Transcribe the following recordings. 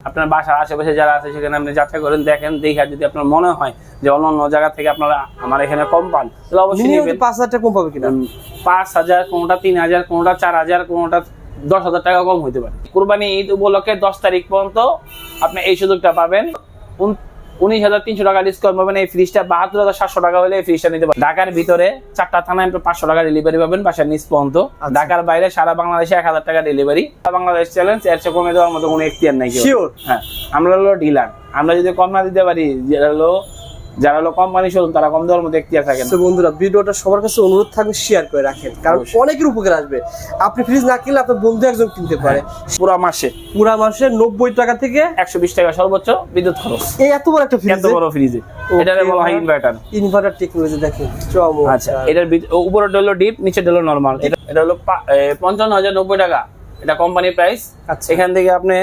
আপনার বাসার আশেপাশে যারা আছে সেখানে আপনি যাচাই করেন দেখেন দেখে যদি আপনার মনে হয় যে অন্য অন্য জায়গা থেকে আপনারা আমার এখানে কম পান তাহলে অবশ্যই পাঁচ হাজার টাকা কম পাবে কিনা? পাঁচ হাজার কোনোটা তিন হাজার কোনোটা চার হাজার কোনোটা দশ হাজার টাকা কম হইতে পারে। কুরবানি ঈদ উপলক্ষে দশ তারিখ পর্যন্ত আপনি এই সুযোগটা পাবেন। উনিশ হাজার তিনশো টাকা ডিসকাউন্ট পাবেন। এই ফ্রিজটা বাহাত্তর হাজার সাতশো টাকা হলে এই ফ্রিজটা নিতে পারেন। ঢাকার ভিতরে চারটা থানায় পাঁচশো টাকা ডেলিভারি পাবেন বাসার নিচ পর্যন্ত। আচ্ছা। ঢাকার বাইরে সারা বাংলাদেশে এক হাজার টাকা ডেলিভারি বাংলাদেশ চ্যালেঞ্জ এর চেয়ে কমে দেওয়ার মতো কোনো এখতিয়ার নাই। হ্যাঁ আমরা হলো ডিলার আমরা যদি কম না দিতে পারি যেটা হলো যারা হলো কোম্পানি শোরুম তারা কম দেওয়ার মতো এখতিয়ার থাকে না। তো বন্ধুরা ভিডিওটা সবার কাছে অনুরোধ থাকবে শেয়ার করে রাখেন। কারণ। অনেকের উপকার আসবে। আপনি ফ্রিজ না কিনলে আপনার বন্ধু একজন কিনতে পারে। পুরো মাসে। পুরা মাসে নব্বই টাকা থেকে একশো বিশ টাকা সর্বোচ্চ বিদ্যুৎ খরচ। এই এত বড় একটা ফ্রিজ এত বড় ফ্রিজ এটারে বলা হয় ইনভার্টার ইনভার্টার টেকনোলজি দেখেন। আচ্ছা এটার উপরে হলো ডিপ নিচে হলো নর্মাল এটা এটা হলো পঞ্চান্ন হাজার নব্বই টাকা। এটা কোম্পানি প্রাইস আচ্ছা। এখান থেকে আপনি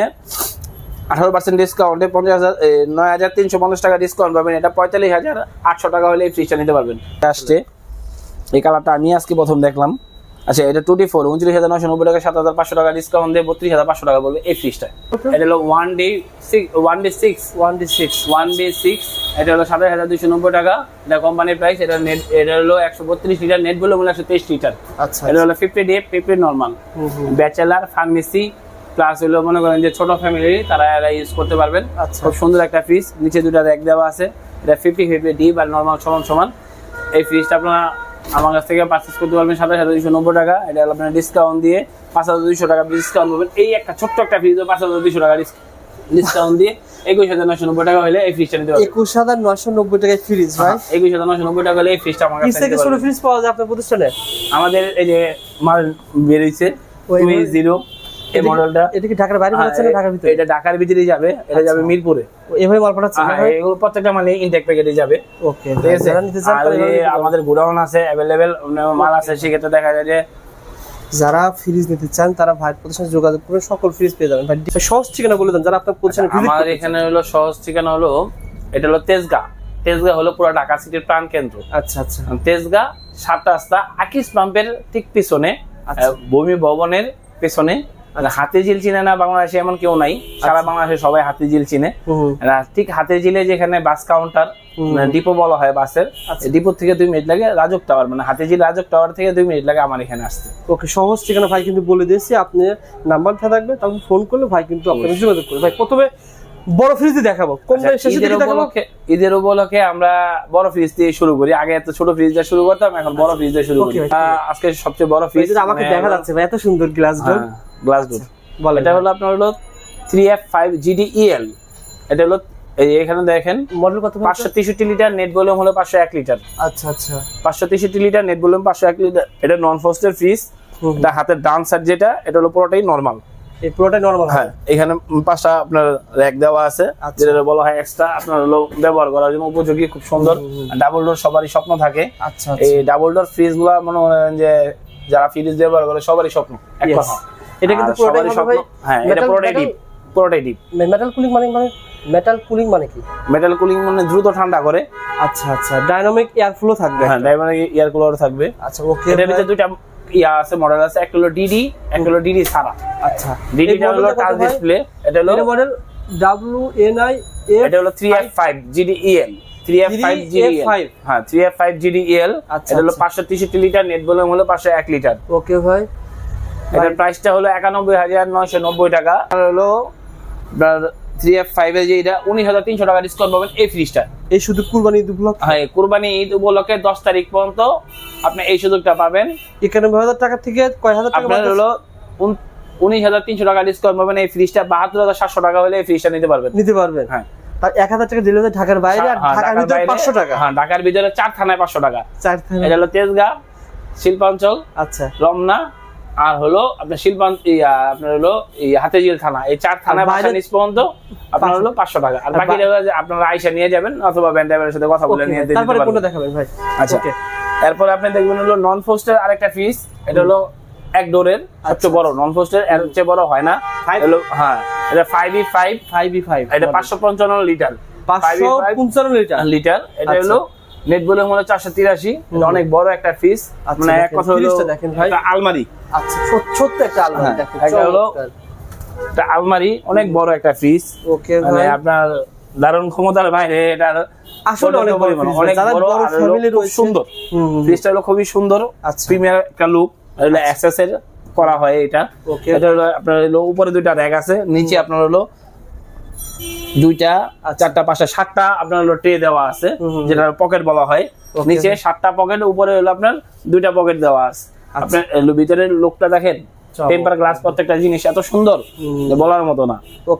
আঠারো পার্সেন্ট ডিসকাউন্টে পঞ্চাশ হাজার নয় হাজার তিনশো পঞ্চাশ টাকা ডিসকাউন্ট পাবেন। এটা পঁয়তাল্লিশ হাজার আটশো টাকা হলে এই ফ্রিজটা নিতে পারবেন। আসছে। এই কালারটা আমি আজকে প্রথম দেখলাম। আচ্ছা এটা টু ডি ফোর উনত্রিশ হাজার নশো নব্বই টাকা সাত হাজার পাঁচশো টাকা ডিসকাউন্ট দিয়ে বত্রিশ হাজার পাঁচশো টাকা বলবে এই ফ্রিজটা এটা হলো one D six one D six one D six one D six এটা হলো সাতাশ হাজার দুশো নব্বই টাকা। এটা কোম্পানির প্রাইস এটা নেট এটা হলো একশো বত্রিশ লিটার নেট বলে একশো তেইশ লিটার আচ্ছা এটা হলো fifty D fifty normal. Bachelor pharmacy plus হলো মনে করেন যে ছোট ফ্যামিলি তারা এরা ইউজ করতে পারবেন। আচ্ছা। খুব সুন্দর একটা ফ্রিজ নিচে দুটা র্যাক দেওয়া আছে। এটা ফিফটি ফিফটি ডি বা নর্মাল সমান সমান। এই ফ্রিজটা আপনারা আমার কাছ থেকে পারচেস করতে পারবেন সাতাশ হাজার দুশো নব্বই টাকা। এটা হলো আপনার ডিসকাউন্ট দিয়ে পাঁচ হাজার দুশো টাকা ডিসকাউন্ট পাবেন। এই একটা ছোট্ট একটা ফ্রিজ পাঁচ হাজার দুশো টাকা ডিসকাউন্ট দিয়ে একুশ হাজার নশো নব্বই টাকা হলে এই ফ্রিজটা নিতে পারবেন। একুশ হাজার নয়শো নব্বই টাকায় ফ্রিজ ভাই। একুশ হাজার নশো নব্বই টাকা হলে এই ফ্রিজটা আমার কাছে থেকে ছোট ফ্রিজ পাওয়া যায় আপনার প্রতিষ্ঠানে? আমাদের এই যে মাল বেরিয়েছে জিরো এই মডেলটা এটা কি ঢাকার বাইরে হ্যাঁ, না ঢাকার ভিতরে? এটা ঢাকার ভিতরে যাবে। এটা যাবে মিরপুরে। এভাবে মাল পাঠাচ্ছে হ্যাঁ, এগুলো প্রত্যেকটা মালে ইনটেক প্যাকেটে যাবে। ওকে ঠিক আছে। আমাদের গোডাউন আছে অ্যাভেলেবেল মাল আছে সেক্ষেত্রে দেখা যায় যে যারা ফ্রিজ নিতে চান তারা ভাই প্রতিষ্ঠানে যোগাযোগ করে সকল ফ্রিজ পেয়ে যাবেন। ভাই সহজ ঠিকানা বলে দেন যারা আপনার প্রতিষ্ঠানে আমাদের এখানে হলো সহজ ঠিকানা হলো এটা হলো তেজগা। তেজগা হলো পুরো ঢাকা সিটির প্রাণ কেন্দ্র। আচ্ছা আচ্ছা। তেজগা সাত রাস্তা আকিস পাম্পের ঠিক পিছনে আচ্ছা। ভূমি ভবনের পেছনে হাতে জিল চিনে না বাংলাদেশে এমন কেউ নাই। সারা বাংলাদেশে সবাই হাতে জিল চিনে। ঠিক হাতে জিলে যেখানে বাস কাউন্টার ডিপো বলা হয় বাসের আচ্ছা। ডিপো থেকে দুই মিনিট লাগে রাজক টাওয়ার মানে হাতে জিল রাজক টাওয়ার থেকে দুই মিনিট লাগে আমার এখানে আসতে। ওকে সহজ ঠিকানা ভাই কিন্তু বলে দিয়েছি আপনি নাম্বারটা থাকবে তখন ফোন করলে ভাই কিন্তু আপনাকে যোগাযোগ করবে। ভাই প্রথমে বড় ফ্রিজে দেখাবো কম আচ্ছা, শেষে দেখাবো? উপলক্ষে ঈদের উপলক্ষে আমরা বড় ফ্রিজ দিয়ে শুরু করি। আগে এত ছোট ফ্রিজ দিয়ে শুরু করতাম এখন বড় ফ্রিজ দিয়ে শুরু করি। আজকে সবচেয়ে বড় ফ্রিজ আমাকে দেখা যাচ্ছে ভাই এত সুন্দর গ্লাস ডোর গ্লাস ডোর বলেন এটা হলো আপনার হলো থ্রি এফ ফাইভ জিডিইএল এটা হলো এই এখানে দেখেন মডেল কত পাঁচশো তেষট্টি লিটার নেট ভলিউম হলো পাঁচশো এক লিটার। আচ্ছা আচ্ছা। পাঁচশো তেষট্টি লিটার নেট ভলিউম পাঁচশো এক লিটার। এটা নন ফ্রস্টের ফ্রিজ এটা হাতের ডান সাইড যেটা এটা হলো পুরোটাই নর্মাল এই পুরোটাই নরমাল হ্যাঁ এখানে পাঁচটা আপনার র্যাক দেওয়া আছে আচ্ছা। যেটা বলা হয় এক্সট্রা আপনার হলো ব্যবহার করার জন্য উপযোগী খুব সুন্দর। ডাবল ডোর সবারই স্বপ্ন থাকে। আচ্ছা এই আচ্ছা ডাবল ডোর ফ্রিজগুলা মনে করেন যে যারা ফ্রিজ ব্যবহার করে সবারই স্বপ্ন এক কথা। এটা কিন্তু পুরোটাই হ্যাঁ এটা পুরোটাই ডিপ পুরোটাই ডিপ মেটাল কুলিং মানে মানে মেটাল কুলিং মানে কি? মেটাল কুলিং মানে দ্রুত ঠান্ডা করে। আচ্ছা আচ্ছা ডাইনামিক এয়ার ফ্লো থাকবে হ্যাঁ ড্রাইভার ইয়ার কুলার থাকবে। আচ্ছা ওকে এটার ভিতরে দুইটা ইয়া আছে মডেল আছে একটা হলো ডিডি একটা হলো ডিডি সারা। আচ্ছা। ডিডিটা হলো টাচ ডিসপ্লে এটা হলো মডেল ডাব্লিউ এন আই এটা হলো three F five GDL three F five GDL 3F5 হ্যাঁ থ্রি এফ ফাইভ জিডিএল আচ্ছা, এটা হলো আচ্ছা। পাঁচশো তেষট্টি লিটার নেট ভলিউম হলো পাঁচশো এক লিটার। ওকে ভাই। এটার প্রাইসটা হলো একানব্বই হাজার নয়শো নব্বই টাকা। আর হলো থ্রি এফ ফাইভ এর যে এটা উনিশ হাজার তিনশো টাকা ডিসকাউন্ট পাবেন এই ফ্রিজটা এই শুধু কুরবানি ঈদ উপলক্ষে? হ্যাঁ কুরবানি ঈদ উপলক্ষে দশ তারিখ পর্যন্ত আপনি এই সুযোগটা পাবেন। একানব্বই হাজার টাকা থেকে কয় হাজার টাকা আপনার হলো উনিশ হাজার তিনশো টাকা ডিসকাউন্ট পাবেন এই ফ্রিজটা বাহাত্তর হাজার সাতশো টাকা হলে এই ফ্রিজটা নিতে পারবেন। নিতে পারবেন। হ্যাঁ। তার এক হাজার টাকা ডেলিভারি ঢাকার বাইরে হ্যাঁ, ঢাকার ঢাকার ভিতরে পাঁচশো টাকা। হ্যাঁ ঢাকার ভিতরে চার থানায় পাঁচশো টাকা। চার থানা। এটা হলো তেজগাঁ শিল্পাঞ্চল আচ্ছা। রমনা আর হলো আপনার শিল্পান আপনার হলো এই হাতেজিল থানা এই চার থানায় বাসা নিচ পর্যন্ত আপনার হলো পাঁচশো টাকা। আর বাকি আপনারা আইসা নিয়ে যাবেন অথবা ব্যান্ড ড্রাইভারের সাথে কথা বলে নিয়ে। তারপরে কোনটা দেখাবেন ভাই? আচ্ছা Okay. আপনি দেখবেন হলো নন ফোস্টের আরেকটা ফ্রিজ এটা হলো এক ডোরের সবচেয়ে বড়। নন ফোস্টের এর চেয়ে বড় হয় না। হলো হ্যাঁ এটা five E five five E five এটা পাঁচশো পঞ্চান্ন লিটার। পাঁচশো পঞ্চান্ন লিটার। লিটার। এটা আচ্ছা। হলো নেট বলে হলো চারশো তিরাশি ওনেক বড় একটা ফ্রিজ আচ্ছা, মানে এক কথা হলো দেখেন ভাই। আলমারি। আচ্ছা ছোট্ট একটা আলমারি হ্যাঁ, একটা হলো একটা আলমারি অনেক বড় একটা ফ্রিজ ওকে মানে আপনার দারুণ ক্ষমতার বাইরে এটা আসলে অনেক বড় পরিমাণ, অনেক বড় খুব রয়েছে। সুন্দর। ফ্রিজটা হলো খুবই সুন্দর আচ্ছা। প্রিমিয়ার একটা লুক হলো এসএস এর করা হয় এটা. এটা হলো আপনার হলো উপরে দুইটা র্যাক আছে নিচে আপনার হলো দুইটা চারটা পাঁচটা সাতটা আপনার হলো ট্রে দেওয়া আছে। যেটা পকেট বলা হয়। নিচে সাতটা পকেট উপরে হলো আপনার দুইটা পকেট দেওয়া আছে। আপনার হলো ভিতরের লোকটা দেখেন। টেম্পার গ্লাস প্রত্যেকটা জিনিস এত সুন্দর যে বলার মতো না.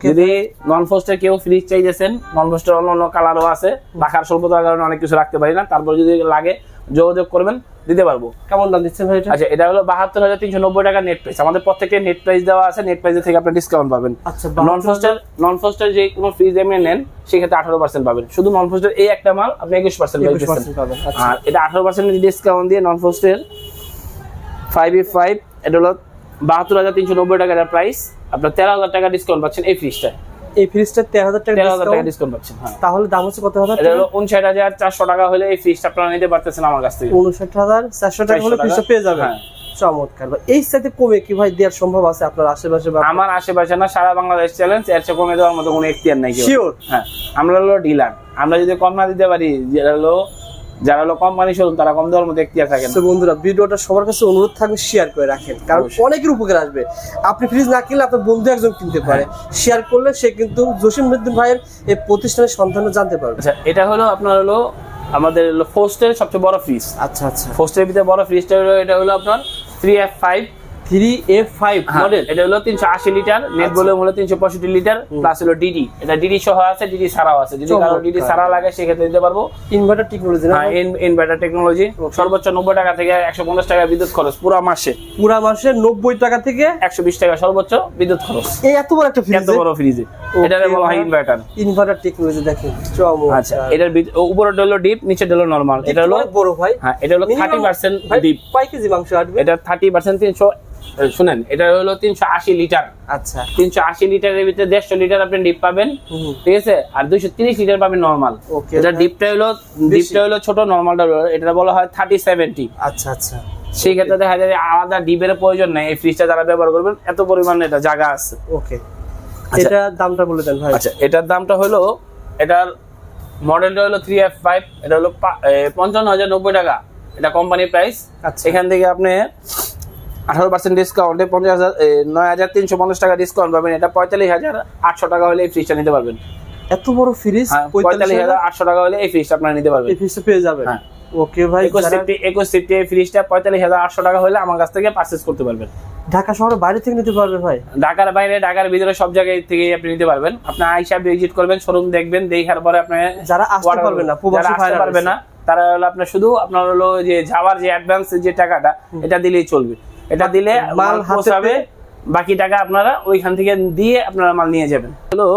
যদি নন ফোস্টের কেউ ফ্রিজ চাইতেছেন নন ফোস্টের অন্য অন্য কালারও আছে রাখার স্বল্পতার কারণে অনেক কিছু রাখতে পারি না তারপর যদি লাগে যোগাযোগ করবেন দিতে পারব। কেমন দাম দিচ্ছেন ভাই এটা? আচ্ছা এটা হলো বাহাত্তর হাজার তিনশো নব্বই টাকা নেট প্রাইস আমাদের প্রত্যেকটা নেট প্রাইস দেওয়া আছে নেট প্রাইস থেকে আপনি ডিসকাউন্ট পাবেন। আচ্ছা নন ফোস্টের নন ফোস্টার যে কোনো ফ্রিজ আপনি নেন সেক্ষেত্রে আঠারো পার্সেন্ট পাবেন। শুধু নন ফোস্টের এই একটা মাল আপনি একুশ পার্সেন্ট পাবেন আচ্ছা। আর এটা আঠারো পার্সেন্ট ডিসকাউন্ট দিয়ে নন ফোস্টের ফাইভ ই ফাইভ এটা হলো বাহাত্তর হাজার তিনশো নব্বই টাকার প্রাইস আপনার তেরো হাজার টাকা ডিসকাউন্ট পাচ্ছেন এই ফ্রিজটা এই ফ্রিজটা তেরো হাজার টাকা তেরো হাজার টাকা ডিসকাউন্ট পাচ্ছেন হ্যাঁ। তাহলে দাম হচ্ছে কত হাজার এটা হলো উনষাট হাজার চারশো টাকা হলে এই ফ্রিজটা আপনারা নিতে পারতেছেন আমার কাছ থেকে। উনষাট হাজার চারশো টাকা হলে ফ্রিজটা পেয়ে যাবেন। হ্যাঁ। চমৎকার। এই সাথে কমে কি ভাই দেওয়ার সম্ভব আছে আপনার আশেপাশে বা আমার আশেপাশে না সারা বাংলাদেশ চ্যালেঞ্জ এর চেয়ে কমে দেওয়ার মতো কোনো এখতিয়ার নাই শিওর হ্যাঁ আমরা হলো ডিলার আমরা যদি কম না দিতে পারি যেটা হলো যারা হলো কোম্পানি শোরুম তারা কম দেওয়ার মধ্যে এখতিয়ার থাকে তো বন্ধুরা ভিডিওটা সবার কাছে অনুরোধ থাকবে শেয়ার করে রাখেন। কারণ। অনেকের উপকার আসবে। আপনি ফ্রিজ না কিনলে আপনার বন্ধু একজন কিনতে পারে। শেয়ার করলে সে কিন্তু জসিম উদ্দিন ভাইয়ের এই প্রতিষ্ঠানের সন্ধানও জানতে পারবে। আচ্ছা এটা হলো আপনার হলো আমাদের হলো ফোস্টের সবচেয়ে বড় ফ্রিজ আচ্ছা আচ্ছা। ফোস্টের ভিতরে বড় ফ্রিজটা হলো এটা হলো আপনার three F five three F five model এটা হলো তিনশো আশি লিটার নেট আচ্ছা। ভলিউম হলো তিনশো পঁয়ষট্টি লিটার প্লাস হলো ডিডি এটা ডিডি সহ আছে ডিডি ছাড়াও আছে। যদি কারও ডিডি ছাড়া লাগে সেক্ষেত্রে দিতে পারব। ইনভার্টার টেকনোলজি হ্যাঁ ইনভার্টার টেকনোলজি সর্বোচ্চ নব্বই টাকা থেকে একশো পঞ্চাশ টাকা বিদ্যুৎ খরচ পুরো মাসে। পুরা মাসে নব্বই টাকা থেকে? একশো বিশ টাকা সর্বোচ্চ বিদ্যুৎ খরচ। এই এত বড় একটা ফ্রিজ এত বড় ফ্রিজে এটা বলা হয় ইনভার্টার ইনভার্টার টেকনোলজি দেখেন আচ্ছা এটার উপরে হলো ডিপ নিচে হলো নরমাল এটা হলো বড় ভাই। হ্যাঁ এটা হলো থার্টি পার্সেন্ট ডিপ কয় কেজি মাংস আসবে এটা থার্টি পার্সেন্ট তিনশো শুনেন এটা হলো তিনশো আশি লিটার। আচ্ছা। তিনশো আশি লিটারের ভিতরে দেড়শো লিটার আপনি ডিপ পাবেন ঠিক আছে? আর দুইশো তিরিশ লিটার পাবেন নর্মাল এটা ডিপটা হলো ডিপটা হলো ছোট নর্মালটা এটা বলা হয় থার্টি সেভেন্টি আচ্ছা আচ্ছা। সেই ক্ষেত্রে দেখা যায় আলাদা ডিপের প্রয়োজন নেই এই ফ্রিজটা যারা ব্যবহার করবেন এত পরিমাণে এটা জায়গা আছে। ওকে। আচ্ছা। এটা দামটা বলে দেন ভাই। আচ্ছা এটার দামটা হলো এটার মডেলটা হলো থ্রি এফ ফাইভ এটা হলো পঞ্চান্ন হাজার নব্বই টাকা। এটা কোম্পানি প্রাইস আচ্ছা। এখান থেকে আপনি আঠারো পার্সেন্ট ডিসকাউন্টে পঞ্চাশ হাজার নয় হাজার তিনশো পঞ্চাশ টাকা ডিসকাউন্ট পাবেন। এটা পঁয়তাল্লিশ হাজার আটশো টাকা হলে এই ফ্রিজটা নিতে পারবেন। এত বড় ফ্রিজ হ্যাঁ, পঁয়তাল্লিশ হাজার আটশো টাকা হলে এই ফ্রিজটা আপনারা নিতে পারবেন। এই ফ্রিজটা পেয়ে যাবেন? হ্যাঁ। ওকে ভাই একুশ সিফটি একুশ সিফটি এই ফ্রিজটা পঁয়তাল্লিশ হাজার আটশো টাকা হলে আমার কাছ থেকে পারচেস করতে পারবেন। ঢাকা শহরের বাইরে থেকে নিতে পারবে ভাই? ঢাকার বাইরে ঢাকার ভিতরে সব জায়গায় থেকে আপনি নিতে পারবেন। আপনি আইসা ভিজিট করবেন শোরুম দেখবেন দেখার পরে আপনি যারা আসতে order পারবে না। যারা আসতে ভাইরা পারবে না তারা হলো আপনার শুধু আপনার হলো যে যাওয়ার যে অ্যাডভান্স যে টাকাটা এটা দিলেই চলবে। এটা দিলে মাল পৌঁছাবে বাকি টাকা আপনারা ওইখান থেকে দিয়ে আপনারা মাল নিয়ে যাবেন। হলো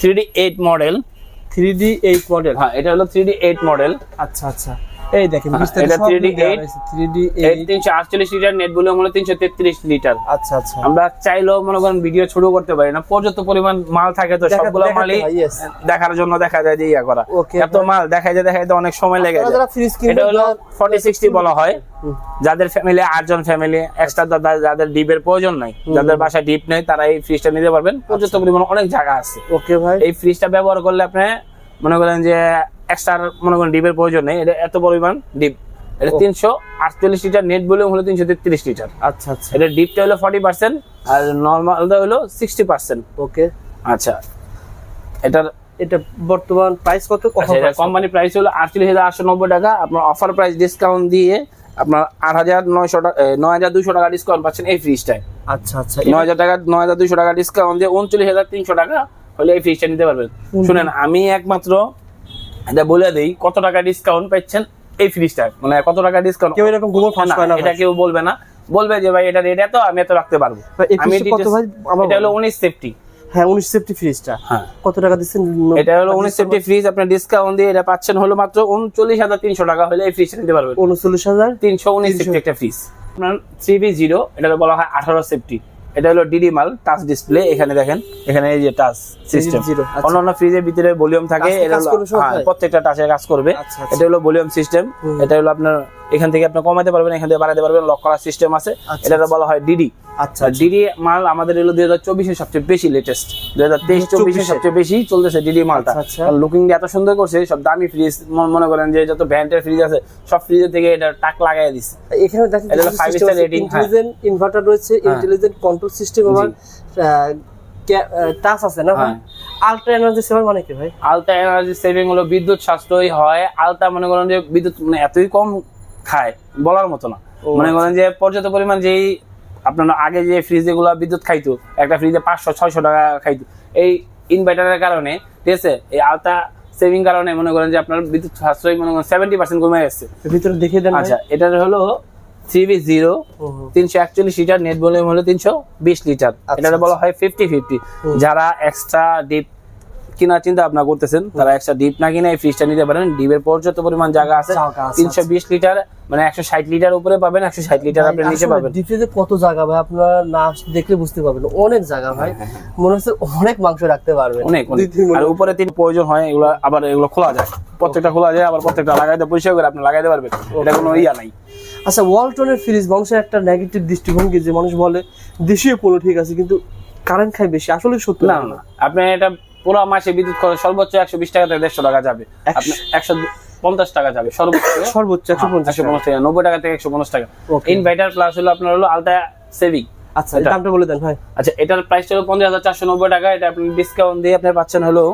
three D eight model. Three D eight model. হ্যাঁ এটা হলো থ্রি ডি এইট মডেল। আচ্ছা আচ্ছা। এই দেখেন এটা 3D8 থ্রি ডি এইট তিনশো আটচল্লিশ লিটার নেট তিনশো তেত্রিশ লিটার আচ্ছা আচ্ছা। আমরা চাইলেও মনে করেন ভিডিও ছোট করতে পারি না পর্যাপ্ত পরিমাণ মাল থাকে তো সবগুলো মালই দেখার জন্য দেখা যায় যে ইয়া করা। এত মাল দেখা যায় দেখা যায় অনেক সময় লেগে যায়। এটা হলো বলা হয়। যাদের ফ্যামিলি আটজন ফ্যামিলি এক্সট্রা যাদের ডিপের প্রয়োজন নাই যাদের বাসায় ডিপ নেই তারা এই ফ্রিজটা নিতে পারবেন। পর্যাপ্ত পরিমাণ অনেক জায়গা আছে। ওকে ভাই। এই ফ্রিজটা ব্যবহার করলে আপনি মনে করেন যে এক্সট্রা মনে করেন ডিপের প্রয়োজন নেই। এটা এত পরিমাণ ডিপ এটা তিনশো আটচল্লিশ লিটার নেট ভলিউম হলো তিনশো তেত্রিশ লিটার। আচ্ছা আচ্ছা। এটা ডিপটা হলো ফর্টি পার্সেন্ট আর নর্মালটা হলো সিক্সটি পার্সেন্ট ওকে। আচ্ছা। এটার এটা বর্তমান প্রাইস কত? আচ্ছা, কোম্পানি প্রাইস হলো আটচল্লিশ হাজার আটশো নব্বই টাকা। আপনার অফার প্রাইস ডিসকাউন্ট দিয়ে আপনার আট হাজার নয়শো টাকা নয় হাজার দুশো টাকা ডিসকাউন্ট পাচ্ছেন এই ফ্রিজটায় আচ্ছা আচ্ছা। নয় হাজার টাকা নয় হাজার দুশো টাকা ডিসকাউন্ট দিয়ে উনচল্লিশ হাজার তিনশো টাকা হলে এই ফ্রিজটা নিতে পারবেন। শুনেন আমি একমাত্র এটা বলে দেই কত টাকা ডিসকাউন্ট পাচ্ছেন? এই ফ্রিজটা মানে কত টাকা ডিসকাউন্ট কেউ এরকম গোবর ফাঁস করে না এটা কেউ বলবে না। বলবে যে ভাই এটা রেট এত আমি এত রাখতে পারব। আমি কত ভাই? এটা হলো বলেন। উনিশ সেফটি হ্যাঁ উনিশ সেফটি ফ্রিজটা হ্যাঁ। কত টাকা দিচ্ছেন? এটা হলো উনিশ সেফটি ফ্রিজ আপনার ডিসকাউন্ট দিয়ে এটা পাচ্ছেন হলো মাত্র উনচল্লিশ হাজার তিনশো টাকা হলে এই ফ্রিজটা নিতে পারবেন। উনচল্লিশ হাজার তিনশো উনিশ সেফটি একটা ফ্রিজ আপনার থ্রি বি জিরো এটা বলা হয় আঠারো সেফটি এটা হলো ডিডি মাল টাচ ডিসপ্লে এখানে দেখেন এখানে এই যে টাচ সিস্টেম অন্য অন্যান্য ফ্রিজের ভিতরে ভলিউম থাকে এটা হ্যাঁ? প্রত্যেকটা টাচে কাজ করবে। আচ্ছা, আচ্ছা। এটা হলো ভলিউম সিস্টেম এটা হলো আপনার এখান থেকে আপনি কমাতে পারবেন এখান থেকে বাড়াতে পারবেন লক করার সিস্টেম আছে। আচ্ছা, এটা বলা হয় ডিডি আচ্ছা ডিডি মাল আমাদের এলো দুই হাজার চব্বিশে সবচেয়ে বেশি লেটেস্ট দুই হাজার তেইশ চব্বিশে সবচেয়ে বেশি চলতেছে ডিডি মালটা। আচ্ছা, আচ্ছা। লুকিং এত সুন্দর করছে সব দামি ফ্রিজ মনে করেন যে যত ব্র্যান্ডের ফ্রিজ আছে সব ফ্রিজের থেকে এটা টাক লাগাই দিচ্ছে এখানে দেখেন star rating, হ্যাঁ। ইন্টেলিজেন্ট ইনভার্টার রয়েছে ইন্টেলিজেন্ট কন্ট্রোল সিস্টেম আবার টাচ আছে না ভাই। আলট্রা এনার্জি সেভার মানে কি ভাই? আলতা এনার্জি সেভিং হলো বিদ্যুৎ সাশ্রয়ী হয় আলতা মনে করেন যে বিদ্যুৎ মানে এতই কম খায় বলার মতো না। মনে করেন যে পর্যাপ্ত পরিমাণ যেই আপনার আগে যে ফ্রিজ যেগুলো বিদ্যুৎ খাইতো একটা ফ্রিজে পাঁচশো ছয়শো টাকা খাইতো। এই ইনভার্টারের কারণে ঠিক আছে? এই আলতা সেভিং কারণে মনে করেন যে আপনার বিদ্যুৎ সাশ্রয় মনে করেন সেভেন্টি পার্সেন্ট কমে গেছে। ভিতরে দেখিয়ে দেন। আচ্ছা এটার হলো থ্রি বি জিরো। তিনশো একচল্লিশ লিটার নেট ভলিউম হলো তিনশো বিশ লিটার। আচ্ছা, এটা বলা হয় ফিফটি ফিফটি যারা এক্সট্রা ডিপ কেনার চিন্তা ভাবনা করতেছেন তারা এক্সট্রা ডিপ না কিনে এই ফ্রিজটা নিতে পারেন। ডিপের পর্যাপ্ত পরিমাণ জায়গা আছে তিনশো বিশ লিটার মানে একশো ষাট লিটার উপরে পাবেন একশো ষাট লিটার আপনি নিতে পারবেন ডিপে যে কত জায়গা ভাই? আপনারা না দেখলে বুঝতে পারবেন। অনেক জায়গা ভাই। মনে হচ্ছে অনেক মাংস রাখতে পারবেন। অনেক। আর উপরে তিন প্রয়োজন হয় এগুলো আবার এগুলো খোলা যায়। প্রত্যেকটা খোলা যায় আবার প্রত্যেকটা লাগাইতে পরিষ্কার করে আপনি লাগাইতে পারবেন। এটা কোনো ইয়া নাই। আচ্ছা ওয়ালটনের ফ্রিজ মানুষের একটা নেগেটিভ দৃষ্টিভঙ্গি যে মানুষ বলে দেশীয় পণ্য ঠিক আছে কিন্তু কারেন্ট খায় বেশি। আসলে সত্যি না না। আপনি এটা পুরো মাসে বিদ্যুৎ খরচ সর্বোচ্চ একশো বিশ টাকা থেকে দেড়শো টাকা যাবে। একশো পঞ্চাশ টাকা যাবে সর্বোচ্চ। সর্বোচ্চ একশো পঞ্চাশ টাকা। নব্বই টাকা থেকে একশো পঞ্চাশ টাকা। ইনভার্টার প্লাস হলো আপনার হলো আলটা সেভিং আচ্ছা এটা দামটা বলে দেন ভাই। আচ্ছা এটার প্রাইস হলো পঞ্চাশ হাজার চারশো নব্বই টাকা এটা আপনি ডিসকাউন্ট দিয়ে আপনি পাচ্ছেন হলো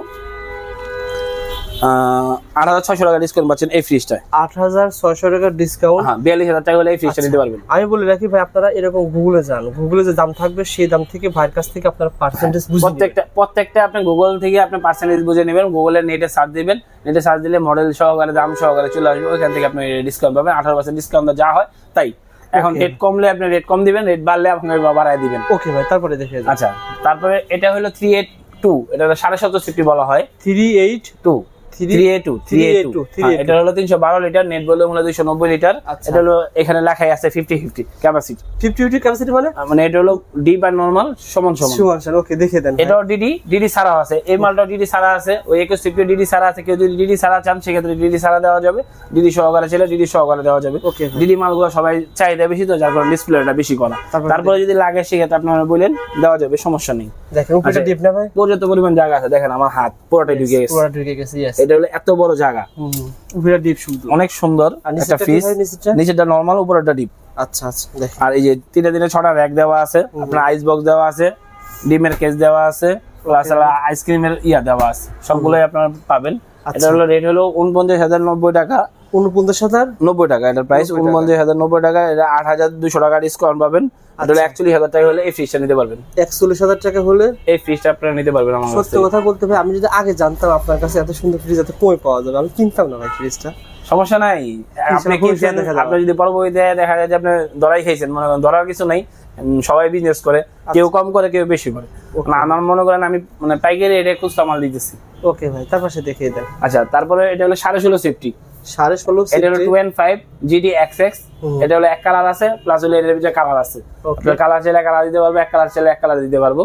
আট হাজার ছয়শো টাকা ডিসকাউন্ট পাচ্ছেন এই ফ্রিজটায় আট হাজার ছয়শো টাকার ডিসকাউন্ট হ্যাঁ বিয়াল্লিশ হাজার টাকা হলে এই ফ্রিজটা নিতে পারবেন। আমি বলে রাখি ভাই আপনারা এরকম গুগলে যান। গুগলে যে দাম থাকবে সেই দাম থেকে ভাইয়ের কাছ থেকে আপনার পার্সেন্টেজ প্রত্যেকটা প্রত্যেকটা আপনি গুগল থেকে আপনি পার্সেন্টেজ বুঝে নেবেন। গুগলের নেটে সার্চ দিবেন। নেটে সার্চ দিলে মডেল সহকারে দাম সহকারে চলে আসবে। ওইখান থেকে আপনি ডিসকাউন্ট পাবেন। আঠারো পার্সেন্ট ডিসকাউন্ট যা হয় তাই। এখন রেট কমলে আপনি রেট কম দিবেন রেট বাড়লে আপনাকে বাড়ায় দিবেন। ওকে ভাই তারপরে দেখে আচ্ছা তারপরে এটা হলো থ্রি এইট টু এটা সাড়ে সতেরো সিফটি বলা হয়। Three eight two Three- three A two three A two 382, 382 এটা হলো তিনশো বারো লিটার নেট ভলিউম হলো দুইশো নব্বই লিটার। আচ্ছা। এটা হলো এখানে লেখাই আছে fifty fifty capacity fifty fifty capacity মানে? মানে এটা হলো ডিপ আর নর্মাল সমান সমান। সমান সমান ওকে দেখে দেন এটাও ডিডি ডিডি সারা আছে। এই মালটাও ডিডি সারা আছে ওই একুশ সিপি ডিডি সারা আছে কেউ যদি ডিডি সারা চান সেক্ষেত্রে ডিডি সারা দেওয়া যাবে। ডিডি সহকারে ছেলে ডিডি সহকারে দেওয়া যাবে। ডিডি মালগুলো সবাই চাহিদা বেশি তো যার কারণে ডিসপ্লেটা বেশি করা। তারপরে যদি লাগে সেক্ষেত্রে আপনারা বলেন দেওয়া যাবে সমস্যা নেই। দেখেন উপরে আচ্ছা। ডিপ না ভাই? পর্যাপ্ত পরিমাণ জায়গা আছে দেখেন আমার হাত পুরোটাই ঢুকে গেছে। পুরো ঢুকে গেছে এটা হলো এত বড় জায়গা। উপরে ডিপ শুধু। অনেক সুন্দর একটা ফিস? নিচেরটা? নর্মাল ডিপ আচ্ছা আচ্ছা আর এই যে তিনটা দিনে ছটা র্যাক দেওয়া আছে আপনার আইস বক্স দেওয়া আছে ডিমের কেস দেওয়া আছে প্লাস আইসক্রিমের ইয়া দেওয়া আছে। সবগুলোই আপনারা পাবেন। আচ্ছা। এটা হলো রেট হলো উনপঞ্চাশ হাজার নব্বই টাকা। উনপঞ্চাশ হাজার? নব্বই টাকা এটার প্রাইস 90 উনপঞ্চাশ হাজার নব্বই টাকা এটা আট হাজার দুশো টাকা ডিসকাউন্ট পাবেন। আচ্ছা। একচল্লিশ হাজার টাকা হলে এই ফ্রিজটা নিতে পারবেন একচল্লিশ হাজার টাকা হলে এই ফ্রিজটা আপনারা নিতে পারবেন আমার সত্য কথা বলতে ভাই আমি যদি আগে জানতাম আপনার কাছে এত সুন্দর ফ্রিজ এত কমে পাওয়া যাবে আমি কিনতাম না ভাই ফ্রিজটা সমস্যা নাই আপনি কিনছেন। আপনি যদি পরবর্তীতে দেখা যায় যে আপনি দরাই খাইছেন মনে করেন ধরার কিছু নাই সবাই বিজনেস করে আচ্ছা। কেউ কম করে কেউ বেশি করে. না আমার মনে করেন আমি মানে পাইকারি এটা খুচরা মাল দিতেছি ওকে ভাই তার পাশে দেখিয়ে দেন আচ্ছা তারপরে এটা হলো সাড়ে ষোলো সেফটি সাড়ে ষোলো এটা হলো two N five GD X X এটা হলো এক কালার আছে প্লাস হলো এটার ভিতরে কালার আছে। কালার চাইলে কালার দিতে পারব এক কালার চাইলে এক কালার দিতে পারব।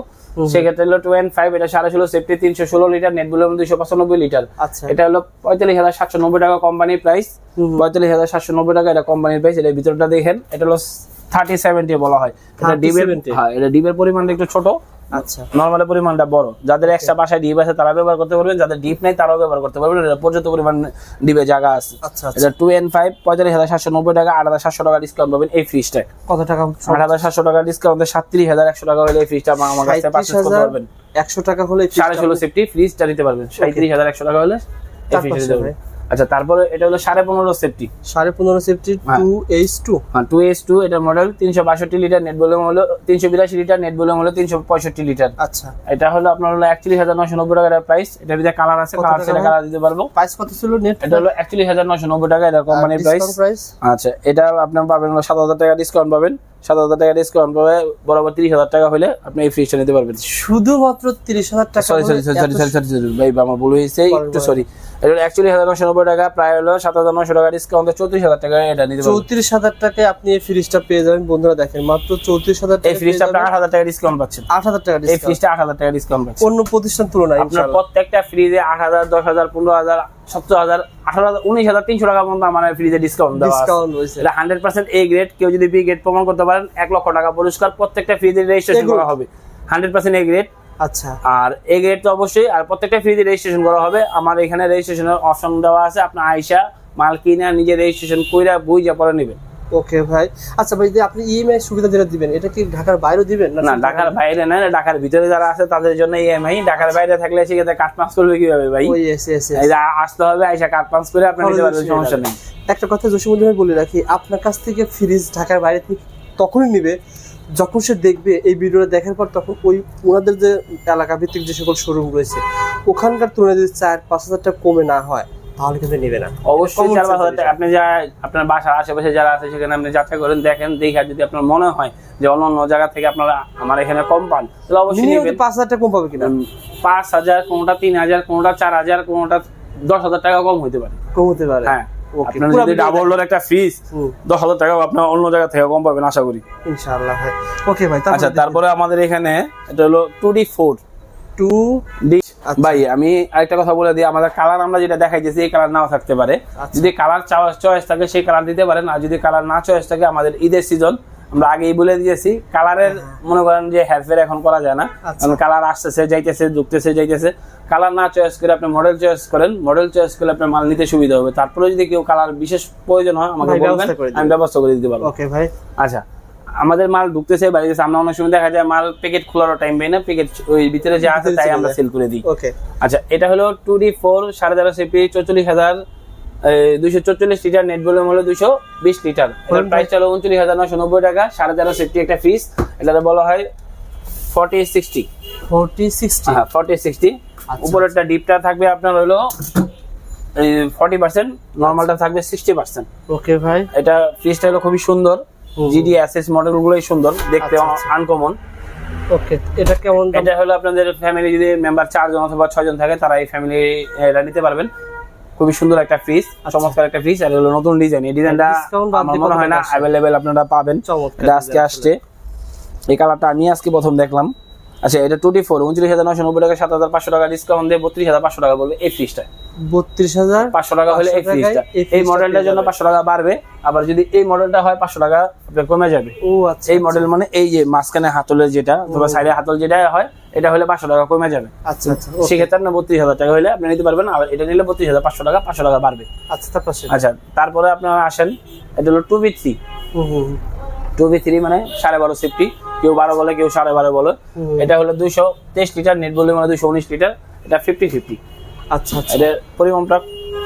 সেক্ষেত্রে হলো টু এন ফাইভ এটা সাড়ে ষোলো সেফটি তিনশো ষোলো লিটার নেট দুইশো পঁচানব্বই লিটার আচ্ছা। এটা হলো পঁয়তাল্লিশ হাজার সাতশো নব্বই টাকা কোম্পানির প্রাইস পঁয়তাল্লিশ হাজার সাতশো নব্বই টাকা এটা কোম্পানির প্রাইস এটা ভিতরটা দেখেন। এটা হলো থার্টি সেভেন্টি বলা হয়। এটা ডিবের হ্যাঁ এটা ডিবের পরিমাণটা একটু ছোট। আচ্ছা। নর্মালের পরিমাণটা বড়। যাদের এক্সট্রা বাসায় ডিপ আছে তারা ব্যবহার করতে পারবেন। যাদের ডিপ নাই তারাও ব্যবহার করতে পারবেন। এটা পর্যাপ্ত পরিমাণ ডিবে জায়গা আছে। আচ্ছা আচ্ছা। এটা টু এন ফাইভ পঁয়তাল্লিশ হাজার সাতশো নব্বই টাকা। আট হাজার সাতশো টাকা ডিসকাউন্ট পাবেন এই ফ্রিজটায় কত টাকা আট হাজার সাতশো টাকা ডিসকাউন্টে সাতত্রিশ হাজার একশো টাকা হলে এই ফ্রিজটা আমার কাছে পারচেস করতে পারবেন। একশো টাকা হলে সাড়ে ষোলো সেফটি ফ্রিজটা নিতে পারবেন। সাঁত্রিশ হাজার একশো টাকা হলে এই ফ্রিজটা আচ্ছা তারপরে এটা হলো সাড়ে পনেরো সেফটি সাড়ে পনেরো সেফটি। টু এইচ টু হ্যাঁ টু এস টু এটা মডেল তিনশো বাষট্টি লিটার নেট ভলিউম হলো তিনশো বিরাশি লিটার নেট ভলিউম হলো তিনশো পঁয়ষট্টি লিটার আচ্ছা। এটা হলো আপনার হলো একচল্লিশ হাজার নশো নব্বই টাকার প্রাইস এটার ভিতরে কালার আছে কালার সেটা কালার দিতে পারব। প্রাইস কত ছিল নেট এটা হলো একচল্লিশ হাজার নশো নব্বই টাকা এটা কোম্পানির প্রাইস প্রাইস আচ্ছা এটা আপনার পাবেন হলো সাত হাজার টাকা ডিসকাউন্ট পাবেন। সাত হাজার টাকা ডিসকাউন্ট পাবে বরাবর তিরিশ হাজার টাকা হলে আপনি এই ফ্রিজটা নিতে পারবেন। শুধুমাত্র তিরিশ হাজার টাকা sorry sorry sorry sorry sorry sorry ভাই আমার ভুল হয়েছে একটু সরি এটা একচল্লিশ হাজার নশো নব্বই টাকা প্রায় হলো সাত হাজার নশো টাকা ডিসকাউন্টে চৌত্রিশ হাজার টাকা এটা নিতে চৌত্রিশ হাজার টাকায় আপনি এই ফ্রিজটা পেয়ে যাবেন বন্ধুরা দেখেন মাত্র চৌত্রিশ হাজার এই টাকা ফ্রিজটা আপনি আট হাজার টাকা ডিসকাউন্ট পাচ্ছেন। আট হাজার টাকা এই ডিসকাউন্ট ফ্রিজটা আট হাজার টাকা ডিসকাউন্ট পাচ্ছেন। অন্য প্রতিষ্ঠান তুলনায় আপনার প্রত্যেকটা ফ্রিজে আট হাজার দশ হাজার পনেরো হাজার হাজার আঠারো হাজার উনিশ হাজার তিনশো টাকা পর্যন্ত আমার ফ্রিজে ডিসকাউন্ট এটা হান্ড্রেড পার্সেন্ট এ গ্রেড কেউ যদি বি গ্রেড প্রমাণ করতে পারেন এক লক্ষ টাকা পুরস্কার প্রত্যেকটা ফ্রিজে রেজিস্ট্রেশন করা হবে। হান্ড্রেড পার্সেন্ট এ গ্রেড আচ্ছা। আর এ গ্রেড তো অবশ্যই আর প্রত্যেকটা ফ্রিজে রেজিস্ট্রেশন করা হবে। আমার এখানে রেজিস্ট্রেশনের অপশন দেওয়া আছে আপনার আয়সা মাল কিনা নিজে রেজিস্ট্রেশন কইরা বই যা পরে নেবেন। ওকে ভাই। আচ্ছা ভাই আপনি ইএমআই সুবিধা যেটা দিবেন এটা কি ঢাকার বাইরে দিবেন না ঢাকার বাইরে না ঢাকার ভিতরে যারা আছে তাদের জন্য ইএমআই ঢাকার বাইরে থাকলে সেক্ষেত্রে কাট পাস করবে কীভাবে ভাই? ওই এস এস এই যে আসতে হবে আইসা কাট পাস করে আপনি নিতে পারবেন সমস্যা নেই। একটা কথা জসিমুদ্দিন ভাই বলে রাখি আপনার কাছ থেকে ফ্রিজ ঢাকার বাইরে থেকে তখনই নিবে যখন সে দেখবে এই ভিডিওটা দেখার পর তখন ওই ওনাদের যে এলাকা ভিত্তিক যে সকল শোরুম রয়েছে ওখানকার তুলনায় যদি চার পাঁচ হাজারটা কমে না হয় তাহলে কিন্তু নেবে না। অবশ্যই চার পাঁচ হাজার টাকা। আপনি যা আপনার বাসার আশেপাশে যারা আছে সেখানে আপনি যাচাই করেন দেখেন দেখে যদি আপনার মনে হয় যে অন্য অন্য জায়গা থেকে আপনারা আমার এখানে কম পান তাহলে অবশ্যই নেবেন। পাঁচ হাজার টাকা কম পাবে কিনা? পাঁচ হাজার কোনোটা তিন হাজার কোনোটা চার হাজার কোনোটা দশ হাজার টাকা কম হতে পারে। কম হতে পারে। হ্যাঁ আপনার যদি ডাবল ডোর একটা ফ্রিজ দশ হাজার টাকা আপনার অন্য জায়গা থেকে কম পাবেন আশা করি। ইনশাআল্লাহ ভাই ওকে ভাই আচ্ছা তারপরে আমাদের এখানে এটা হলো টু ডি ফোর টু আচ্ছা। ভাই আমি আরেকটা কথা বলে দিই আমাদের কালার আমরা যেটা দেখাইতেছি এই কালার নাও থাকতে পারে। আচ্ছা। যদি কালার চয়েস থাকে সেই কালার দিতে পারেন আর যদি কালার না চয়েস থাকে আমাদের ঈদের সিজন আমরা আগেই বলে দিয়েছি কালারের মনে করেন যে এখন করা যায় না। হ্যাঁ। আচ্ছা। কারণ কালার আসতেছে যাইতেছে ঢুকতেছে যাইতেছে। কালার না চয়েস করে আপনি মডেল চয়েস করেন মডেল চয়েস করলে আপনার মাল নিতে সুবিধা হবে। তারপরে যদি কেউ কালার বিশেষ প্রয়োজন হয় আমাকে বলবেন ব্যবস্থা করে আমি ব্যবস্থা করে দিতে পারব। ওকে ভাই। আচ্ছা। আমাদের মাল ঢুকতেছে বাড়িতে আমরা অনেক সময় দেখা যায় মাল প্যাকেট খোলারও টাইম পাই না প্যাকেট ওই ভিতরে যা আছে তাই আমরা সেল করে দিই। ওকে আচ্ছা এটা হলো টু ডি ফোর সাড়ে তেরো সিপি চৌচল্লিশ হাজার দুইশো চল্লিশ লিটার নেট ভলিউম হলো দুশো বিশ লিটার। এটার প্রাইস হলো উনচল্লিশ হাজার নশো নব্বই টাকা সাড়ে তেরো সিফটি একটা ফিস এটাতে বলা হয় ফর্টি সিক্সটি ফোরটি সিক্সটি হ্যাঁ ফর্টি সিক্সটি আচ্ছা। উপরেরটা ডিপটা থাকবে আপনার হলো ফর্টি পার্সেন্ট নর্মালটা থাকবে সিক্সটি পার্সেন্ট ওকে ভাই। এটা ফ্রিজটা হলো খুবই সুন্দর। জিডি এসএস মডেলগুলোই সুন্দর দেখতে আচ্ছা, আচ্ছা। আনকমন ওকে এটা কেমন এটা হলো আপনাদের ফ্যামিলি যদি মেম্বার চারজন অথবা ছয়জন থাকে তারা এই ফ্যামিলি এটা নিতে পারবেন। খুবই সুন্দর একটা ফ্রিজ চমৎকার একটা ফ্রিজ আর হলো নতুন ডিজাইন এই ডিজাইনটা আমার মনে হয় না অ্যাভেলেবেল আপনারা পাবেন। এটা আজকে আসছে। এই কালারটা আমি আজকে প্রথম দেখলাম। আচ্ছা এটা টোয়েন্টি ফোর উনত্রিশ হাজার নশো নব্বই টাকা সাত হাজার পাঁচশো টাকা ডিসকাউন্ট দিয়ে বত্রিশ হাজার পাঁচশো টাকা বলবে এই ফ্রিজটা বত্রিশ হাজার পাঁচশো টাকা হলে এই ফ্রিজটা এই মডেলটার জন্য পাঁচশো টাকা বাড়বে আবার যদি এই মডেলটা হয় পাঁচশো টাকা আপনার কমে যাবে। ও আচ্ছা এই মডেল মানে এই যে মাঝখানে হাতলের যেটা অথবা সাইডে হাতল যেটা হয় এটা হলে পাঁচশো টাকা কমে যাবে। আচ্ছা আচ্ছা সেক্ষেত্রে আপনার বত্রিশ হাজার টাকা হলে আপনি নিতে পারবেন আর এটা নিলে বত্রিশ হাজার পাঁচশো টাকা পাঁচশো টাকা বাড়বে। আচ্ছা তারপর আচ্ছা তারপরে আপনারা আসেন এটা হলো two B three. Two B three মানে সাড়ে বারো সেফটি কেউ বারো বলে কেউ সাড়ে বারো বলে। এটা হলো দুইশো তেইশ লিটার নেট বলে মানে দুইশো উনিশ লিটার। এটা ফিফটি ফিফটি আচ্ছা আচ্ছা। এটার পরিমাণটা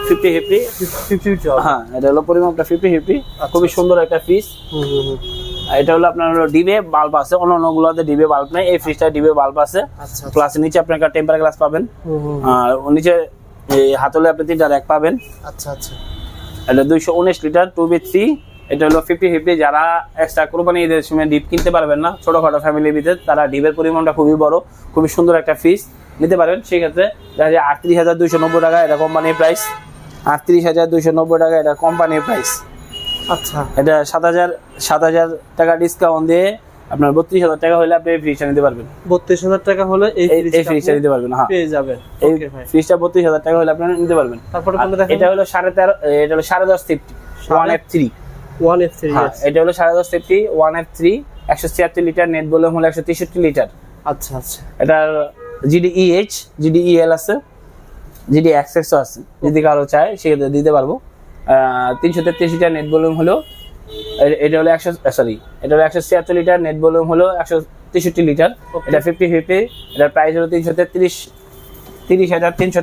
ফিফটি ফিফটি হ্যাঁ এটা হলো পরিমাণটা ফিফটি ফিফটি খুবই সুন্দর একটা হুম। এটা হলো আপনার হলো ডিবে বাল্ব আছে। অন্য অন্যগুলোতে ডিবে বাল্ব নেই। এই ফ্রিজটা ডিবে বাল্ব আছে। আচ্ছা প্লাস নিচে আপনি একটা টেম্পার গ্লাস পাবেন। আর নিচে হাতলে আপনি তিনটা র্যাক পাবেন। আচ্ছা আচ্ছা। এটা দুইশো উনিশ লিটার টু বি থ্রি এটা হলো ফিফটি ফিফটি যারা এক্সট্রা কোরবানি ঈদের সময় ডিপ কিনতে পারবেন না ছোটখাটো ফ্যামিলির ভিতরে তারা ডিপের পরিমাণটা খুবই বড় খুবই সুন্দর একটা ফিস নিতে পারেন। সেক্ষেত্রে দেখা যায় আটত্রিশ হাজার দুইশো নব্বই টাকা এটা কোম্পানির প্রাইস আটত্রিশ হাজার দুইশো নব্বই টাকা এটা কোম্পানির প্রাইস আচ্ছা। এটা সাত হাজার সাত হাজার টাকা ডিসকাউন্ট দিয়ে আপনার বত্রিশ হাজার টাকা হলে আপনি ফ্রিজটা নিতে পারবেন। বত্রিশ হাজার টাকা হলে এই এই- এই ফ্রিজটা নিতে পারবেন হ্যাঁ। পেয়ে যাবেন। এই ফ্রিজটা বত্রিশ হাজার টাকা হলে আপনি নিতে পারবেন। তারপরে এটা হলো সাড়ে তেরো এটা হলো সাড়ে দশ fifty one F three one F three হ্যাঁ এটা হলো সাড়ে দশ ফিফটি ওয়ান এফ থ্রি একশো ছিয়াত্তর লিটার নেট বলে হলো একশো তেষট্টি লিটার। আচ্ছা আচ্ছা। এটার জিডিইএইচ জিডিইএল আছে জিডি অ্যাক্সেসও আছে। যদি কারও চায় সেক্ষেত্রে দিতে পারব। তিনশো তেত্রিশ লিটার নেট ভলিউম হলো এটা হলো একশো সরি এটা হলো একশো ছিয়াত্তর লিটার নেট ভলিউম হলো একশো তেষট্টি লিটার। এটা ফিফটি ফিফটি এটার প্রাইস হলো তিনশো তেত্রিশ তিরিশ হাজার তিনশো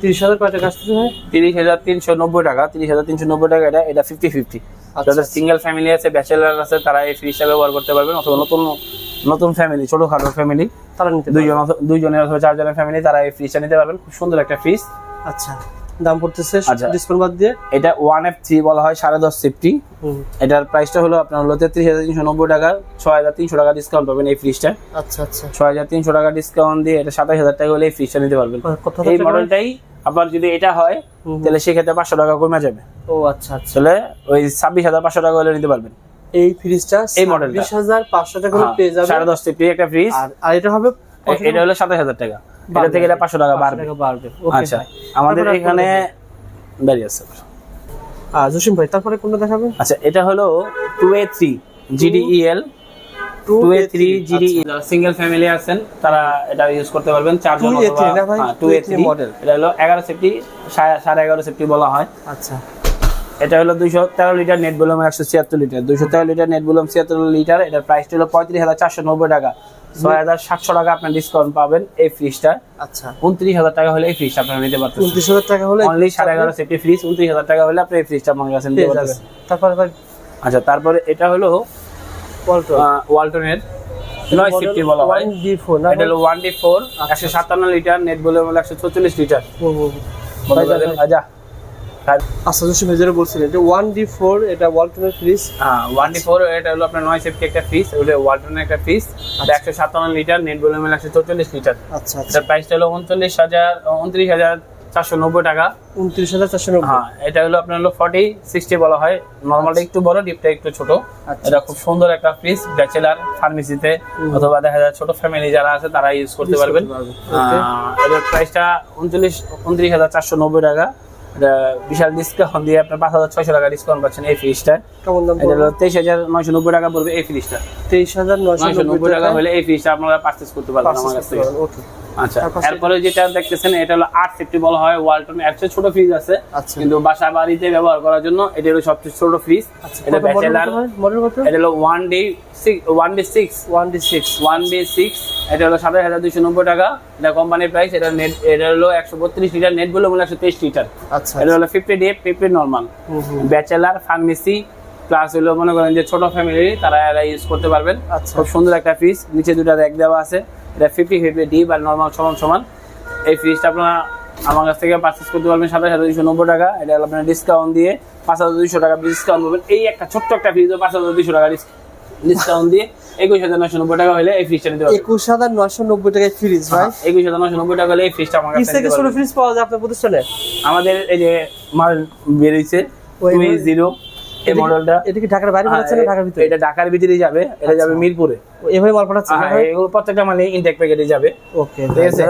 তিরিশ হাজার কয় টাকা আসতেছে ভাই? তিরিশ হাজার তিনশো নব্বই টাকা তিরিশ হাজার তিনশো নব্বই টাকা এটা এটা ফিফটি ফিফটি। আচ্ছা, যাদের সিঙ্গেল ফ্যামিলি আছে ব্যাচেলার আছে তারা এই ফ্রিজটা ব্যবহার করতে পারবেন অথবা নতুন নতুন ফ্যামিলি ছোটখাটো ফ্যামিলি তারা নিতে দুইজন দুইজনের অথবা চারজনের ফ্যামিলি তারা এই ফ্রিজটা নিতে পারবেন। খুব সুন্দর একটা ফ্রিজ আচ্ছা। দাম পড়তেছে আচ্ছা। ডিসকাউন্ট বাদ দিয়ে। এটা ওয়ান এফ থ্রি বলা হয় সাড়ে দশ সেফটি হুম, এটার প্রাইসটা হলো আপনার হলো তেত্রিশ হাজার তিনশো নব্বই টাকা ছয় হাজার তিনশো টাকা ডিসকাউন্ট পাবেন এই ফ্রিজটা আচ্ছা আচ্ছা। ছয় হাজার তিনশো টাকা ডিসকাউন্ট দিয়ে এটা সাতাশ হাজার টাকা হলে এই ফ্রিজটা নিতে পারবেন। এই মডেলটাই আবার যদি এটা হয় তাহলে সেক্ষেত্রে পাঁচশো টাকা কমে যাবে। ও আচ্ছা আচ্ছা। তাহলে ওই ছাব্বিশ হাজার পাঁচশো টাকা হলে নিতে পারবেন। এই ফ্রিজটা এই মডেলটা। বিশ হাজার পাঁচশো টাকা করে হ্যাঁ, পেয়ে যাবে সাড়ে দশ একটা ফ্রিজ আর আর এটা হবে এটা হলো সাতাশ হাজার টাকা। এটা থেকে এটা পাঁচশো টাকা বাড়বে। আচ্ছা আমাদের এখানে ব্যারিয়ার আহ, জসিম ভাই তারপরে কোনটা দেখাবেন? আচ্ছা এটা হলো two A three GDEL two A three GD single family আছেন তারা এটা ইউজ করতে পারবেন। চারজন 2A3 অথবা না ভাই? Two A three model। এটা হলো এগারো সেফটি সাড়ে এগারো সেফটি বলা হয়। আচ্ছা। এটা হলো দুইশো তেরো লিটার নেট একশো ছিয়াত্তর লিটার। দুইশো তেরো লিটার নেট ছিয়াত্তর লিটার এটার প্রাইস হলো পঁয়ত্রিশ হাজার চারশো নব্বই টাকা। ছয় হাজার সাতশো টাকা আপনার ডিসকাউন্ট পাবেন এই ফ্রিজটা আচ্ছা। উনত্রিশ হাজার টাকা হলে এই ফ্রিজটা আপনারা নিতে পারতেন উনত্রিশ হাজার টাকা হলে অনলি সাড়ে এগারো সেফটি ফ্রিজ উনত্রিশ হাজার টাকা হলে আপনি এই ফ্রিজটা আমার কাছে নিতে পারতেন তারপরে আচ্ছা তারপরে এটা হলো ওয়ালটনের নয় সেফটি বলা হয়। এটা হলো ওয়ান ডি ফোর একশো সাতান্ন লিটার নেট হলো একশো চৌচল্লিশ লিটার। আচ্ছা আচ্ছা জসিম ভাই যেটা বলছিলেন এটা ওয়ান ডি ফোর এটা ওয়ালটনের ফ্রিজ হ্যাঁ ওয়ান ডি ফোর এটা হলো আপনার নয় সেফটি একটা ফ্রিজ ওটা ওয়ালটনের একটা ফ্রিজ একশো সাতান্ন লিটার নেট ভলিউম একশো চৌচল্লিশ লিটার। আচ্ছা আচ্ছা। প্রাইসটা হলো উনচল্লিশ হাজার উনত্রিশ হাজার চারশো নব্বই টাকা। উনত্রিশ হাজার চারশো হ্যাঁ এটা হলো আপনার হলো ফর্টি সিক্সটি বলা হয়। নর্মালটা একটু বড় ডিপটা একটু ছোট। আচ্ছা। এটা খুব সুন্দর একটা ফ্রিজ ব্যাচেলার ফার্মেসিতে অথবা দেখা যায় ছোট ফ্যামিলি যারা আছে তারা ইউজ করতে পারবেন। এটার প্রাইসটা উনচল্লিশ উনত্রিশ হাজার চারশো নব্বই টাকা। এটা বিশাল ডিসকাউন্ট দিয়ে আপনার পাঁচ হাজার ছয়শো টাকা ডিসকাউন্ট পাচ্ছেন এই ফ্রিজটা এটা হলো তেইশ হাজার নয়শো নব্বই টাকা পড়বে এই ফ্রিজটা তেইশ হাজার নয়শো নব্বই টাকা হলে এই ফ্রিজটা আপনারা পারচেস করতে পারবেন আমার কাছ থেকে। আচ্ছা তারপর এরপরে যেটা দেখতেছেন এটা হলো আট সেফটি বলা হয় ওয়ালটন এর ছোট ফ্রিজ আছে। আচ্ছা। কিন্তু বাসা বাড়িতে ব্যবহার করার জন্য এটা হলো সবচেয়ে ছোট ফ্রিজ এটা ব্যাচেলার এটা হলো one D one D six one D six one D six এটা হলো সাতাশ হাজার দুশো নব্বই টাকা। এটা কোম্পানির প্রাইস এটা নেট এটা হলো একশো বত্রিশ লিটার নেট বলে একশো তেইশ লিটার আচ্ছা এটা হলো fifty D fifty normal. Bachelor pharmacy plus হলো মনে করেন যে ছোট ফ্যামিলি তারা এরা ইউজ করতে পারবেন। আচ্ছা। খুব সুন্দর একটা ফ্রিজ নিচে দুটা র্যাক দেওয়া আছে। এটা ফিফটি ফিফটি ডিপ আর নর্মাল সমান সমান। এই ফ্রিজটা আপনারা আমার কাছ থেকে পারচেস করতে পারবেন সাতাশ হাজার দুইশো নব্বই টাকা। এটা আপনার ডিসকাউন্ট দিয়ে পাঁচ হাজার দুইশো টাকা ডিসকাউন্ট পাবেন এই একটা ছোট্ট একটা ফ্রিজ পাঁচ হাজার দুইশো টাকা ডিসকাউন্ট দিয়ে একুশ হাজার নশো নব্বই টাকা হলে এই ফ্রিজটা নিতে একুশ হাজার নয়শো নব্বই টাকা ফ্রিজ ভাই। একুশ হাজার নশো নব্বই টাকা হলে এই ফ্রিজটা আমার কাছে থেকে ছোট ফ্রিজ পাওয়া যায় আপনার প্রতিষ্ঠানে? আমাদের এই যে মাল বেরিয়েছে টু জিরো এই এটা মডেলটা এটা কি ঢাকার বাইরে পাঠাচ্ছেন না? ঢাকার ভিতরে? এটা ঢাকার ভিতরে যাবে। এটা যাবে মিরপুরে। এভাবে মাল পাঠাচ্ছেন হ্যাঁ, এগুলো প্রত্যেকটা মানে ইনটেক প্যাকেটে যাবে। ওকে ঠিক আছে।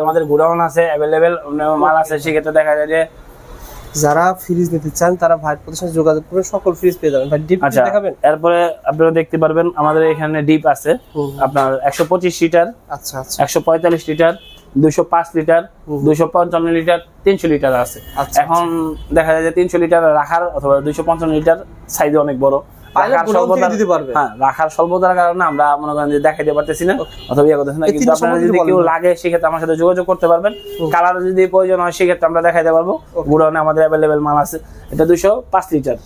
আমাদের গোডাউন অ্যাভেলেবেল মাল আছে সেক্ষেত্রে দেখা যায় যে যারা ফ্রিজ নিতে চান তারা ভাই প্রতিষ্ঠানে যোগাযোগ করে সকল ফ্রিজ পেয়ে যাবেন। ভাই ডিপ আচ্ছা দেখাবেন? এরপরে আপনারা দেখতে পারবেন আমাদের এখানে ডিপ আছে। আপনার একশো পঁচিশ লিটার আচ্ছা আচ্ছা। একশো পঁয়তাল্লিশ লিটার দুশো পাঁচ লিটার দুইশো পঞ্চান্ন লিটার তিনশো লিটার আছে। আচ্ছা, এখন দেখা যায় যে তিনশো লিটার রাখার অথবা দুইশো পঞ্চান্ন লিটার সাইজ অনেক বড়। রাখার স্বল্পতার-। হ্যাঁ রাখার স্বল্পতার কারণে আমরা মনে করেন যে দেখাইতে পারতেছি না। অথবা ইয়ে করতেছি না কিন্তু আপনারা যদি কেউ লাগে সেক্ষেত্রে আমার সাথে যোগাযোগ করতে পারবেন। কালার যদি প্রয়োজন হয় সেক্ষেত্রে আমরা দেখাইতে পারব। গোডাউনে আমাদের অ্যাভেলেবেল মাল আছে। এটা দুশো পাঁচ লিটার।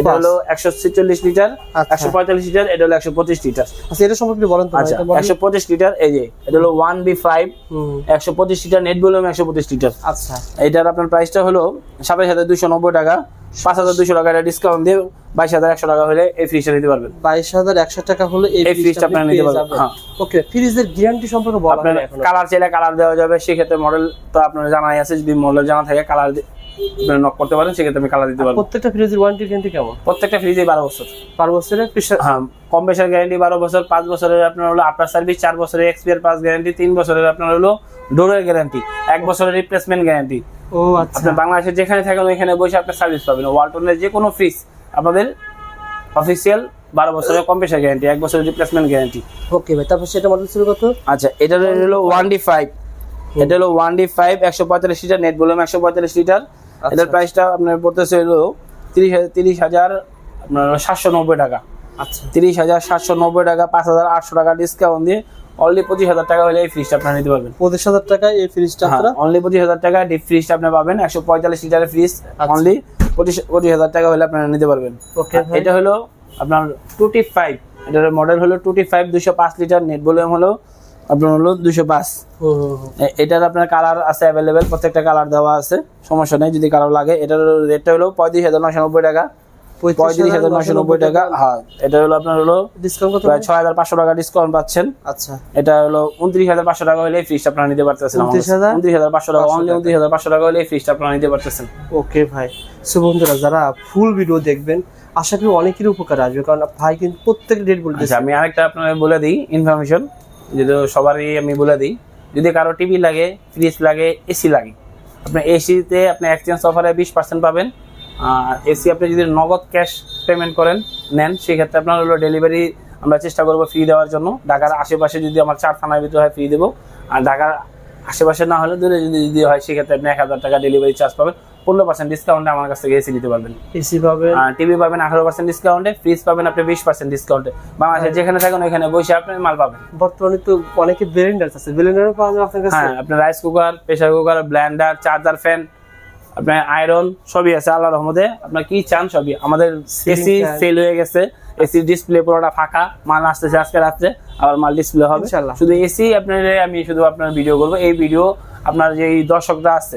এটা হলো একশো ছেচল্লিশ লিটার আচ্ছা। একশো পঁয়তাল্লিশ লিটার এটা হলো একশো পঁচিশ লিটার। আচ্ছা এটা সম্পর্কে বলেন আচ্ছা একশো পঁচিশ লিটার এই যে এটা হলো ওয়ান বি ফাইভ একশো পঁচিশ লিটার নেট ভলিউম একশো পঁচিশ লিটার। আচ্ছা। এটার আপনার প্রাইসটা হলো সাতাশ হাজার দুশো নব্বই টাকা। পাঁচ হাজার দুশো টাকা ডিসকাউন্ট দিয়ে বাইশ হাজার একশো টাকা হলে এই ফ্রিজটা নিতে পারবেন। বাইশ হাজার একশো টাকা হলে এই ফ্রিজটা আপনারা নিতে পারবেন, হ্যাঁ। ওকে ফ্রিজের গ্যারান্টি সম্পর্কে বলা আপনার কালার চাইলে কালার দেওয়া যাবে সেক্ষেত্রে মডেল তো আপনার জানাই আছে যদি মডেল জানা থাকে কালার নক করতে পারেন সেক্ষেত্রে আমি কালার দিতে পারব। প্রত্যেকটা ফ্রিজের ওয়ারেন্টি গ্যারান্টি কেমন? প্রত্যেকটা ফ্রিজে বারো বছর। পার বছরে হ্যাঁ কম বেশার গ্যারান্টি বারো বছর পাঁচ বছরের আপনার হলো আফটার সার্ভিস চার বছরের এক্সপিয়ার পাস গ্যারান্টি তিন বছরের আপনার হলো ডোরের গ্যারান্টি এক বছরের রিপ্লেসমেন্ট গ্যারান্টি ও আচ্ছা। আপনার বাংলাদেশের যেখানে থাকেন ওইখানে বসে আপনি সার্ভিস পাবেন। ওয়ালটনের যে কোনো ফ্রিজ আমাদের অফিসিয়াল বারো বছরের কম্পেশার গ্যারান্টি এক বছরের রিপ্লেসমেন্ট গ্যারান্টি ওকে ভাই তারপর সেটা মডেল ছিল কত? আচ্ছা এটা হলো ওয়ান ডি ফাইভ এটা হলো ওয়ান ডি ফাইভ একশো পঁয়তাল্লিশ লিটার নেট ভলিউম একশো পঁয়তাল্লিশ লিটার। এটার প্রাইসটা আপনার পড়তেছে হলো তিরিশ তিরিশ হাজার আপনার সাতশো নব্বই টাকা। আচ্ছা। তিরিশ হাজার সাতশো নব্বই টাকা পাঁচ হাজার আটশো টাকা ডিসকাউন্ট দিয়ে অনলি পঁচিশ হাজার টাকা হলে এই ফ্রিজটা আপনারা নিতে পারবেন। পঁচিশ হাজার টাকায় এই ফ্রিজটা হ্যাঁ অনলি পঁচিশ হাজার টাকা ডিপ ফ্রিজটা আপনি পাবেন একশো পঁয়তাল্লিশ লিটারের ফ্রিজ আচ্ছা। অনলি পঁচিশ পঁচিশ হাজার টাকা হলে আপনারা নিতে পারবেন। ওকে এটা হলো আপনার টু টি ফাইভ এটার মডেল হলো টু টি ফাইভ দুশো পাঁচ লিটার নেট ভলিউম হলো আপনার হলো দুশো পাঁচ। এটার আপনার কালার আছে অ্যাভেলেবেল প্রত্যেকটা কালার দেওয়া আছে সমস্যা নেই যদি কালার লাগে। এটার রেটটা হলো পঁয়ত্রিশ হাজার নশো নব্বই টাকা। পঁয়ত্রিশ হাজার নশো নব্বই টাকা। হ্যাঁ এটা হলো আপনার হলো ডিসকাউন্ট প্রায় ছয় হাজার পাঁচশো টাকা ডিসকাউন্ট পাচ্ছেন। আচ্ছা। এটা হলো উনত্রিশ হাজার পাঁচশো টাকা হলে ফ্রিজটা আপনারা নিতে পারতেছেন 29,000? উনত্রিশ হাজার? পাঁচশো টাকা অনলি উনত্রিশ হাজার পাঁচশো টাকা হলে ফ্রিজটা আপনারা নিতে পারতেছেন। ওকে ভাই। সো বন্ধুরা যারা ফুল ভিডিও দেখবেন আশা করি অনেকেরই উপকার আসবে কারণ ভাই কিন্তু প্রত্যেক ডেট বলতেছে আচ্ছা আমি আরেকটা আপনার বলে দিই ইনফরমেশন যেহেতু সবারই আমি বলে দিই। যদি কারও টিভি লাগে ফ্রিজ লাগে এসি লাগে আপনার এসিতে আপনি এক্সচেঞ্জ অফারে বিশ পার্সেন্ট পাবেন। আর এসি আপনি যদি নগদ ক্যাশ পেমেন্ট করেন নেন সেক্ষেত্রে আপনার হলো ডেলিভারি আমরা চেষ্টা করব ফ্রি দেওয়ার জন্য। ঢাকার আশেপাশে যদি আমার চার থানার ভিতরে হয় ফ্রি দেবো। আর ঢাকার আশেপাশে না হলে দূরে যদি যদি হয় সেক্ষেত্রে আপনি এক হাজার টাকা ডেলিভারি চার্জ পাবেন। পনেরো পার্সেন্ট ডিসকাউন্টে আমার কাছ থেকে এসি নিতে পারবেন। এসি পাবেন। টিভি পাবেন আঠারো পার্সেন্ট ডিসকাউন্টে ফ্রিজ পাবেন আপনি বিশ পার্সেন্ট ডিসকাউন্টে বাংলাদেশের যেখানে থাকেন ওইখানে বসে আপনি মাল পাবেন। বর্তমানে তো অনেকে ব্লেন্ডার আছে। ব্লেন্ডারও পাওয়া যাবে আপনার কাছে? হ্যাঁ আপনার rice cooker pressure cooker blender charger fan আপনার আয়রন সবই আছে আল্লাহ রহমতে। আপনার কি চান সবই। আমাদের এসি সেল হয়ে গেছে। এসি ডিসপ্লে পুরোটা ফাঁকা। মাল আসতেছে আজকে রাত্রে আবার মাল ডিসপ্লে হবে। শুধু এসি আপনার আমি শুধু আপনার ভিডিও করব। এই ভিডিও আপনার যে দর্শকরা আছে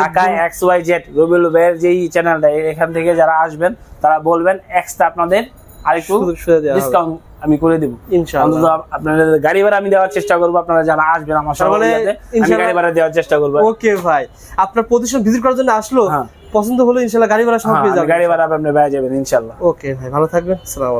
Dhaka X Y Z Rabiul ভাইয়ের যেই চ্যানেলটা এখান থেকে যারা আসবেন তারা বলবেন এক্সট্রা আপনাদের আরেকটু। ডিসকাউন্ট আমি করে দিব ইনশাআল্লাহ। আপনাদের গাড়ি ভাড়া আমি দেওয়ার চেষ্টা করব আপনারা যারা আসবেন আমার তার মানে সঙ্গে গাড়ি ভাড়া দেওয়ার চেষ্টা করব ওকে ভাই আপনার প্রতিষ্ঠান ভিজিট করার জন্য আসলো হ্যাঁ। পছন্দ হলো ইনশাল্লাহ গাড়ি ভাড়া সব হ্যাঁ, পেয়ে যাবেন গাড়ি ভাড়া আপনি পেয়ে যাবেন ইনশাল্লাহ ওকে ভাই ভালো থাকবেন আসসালামু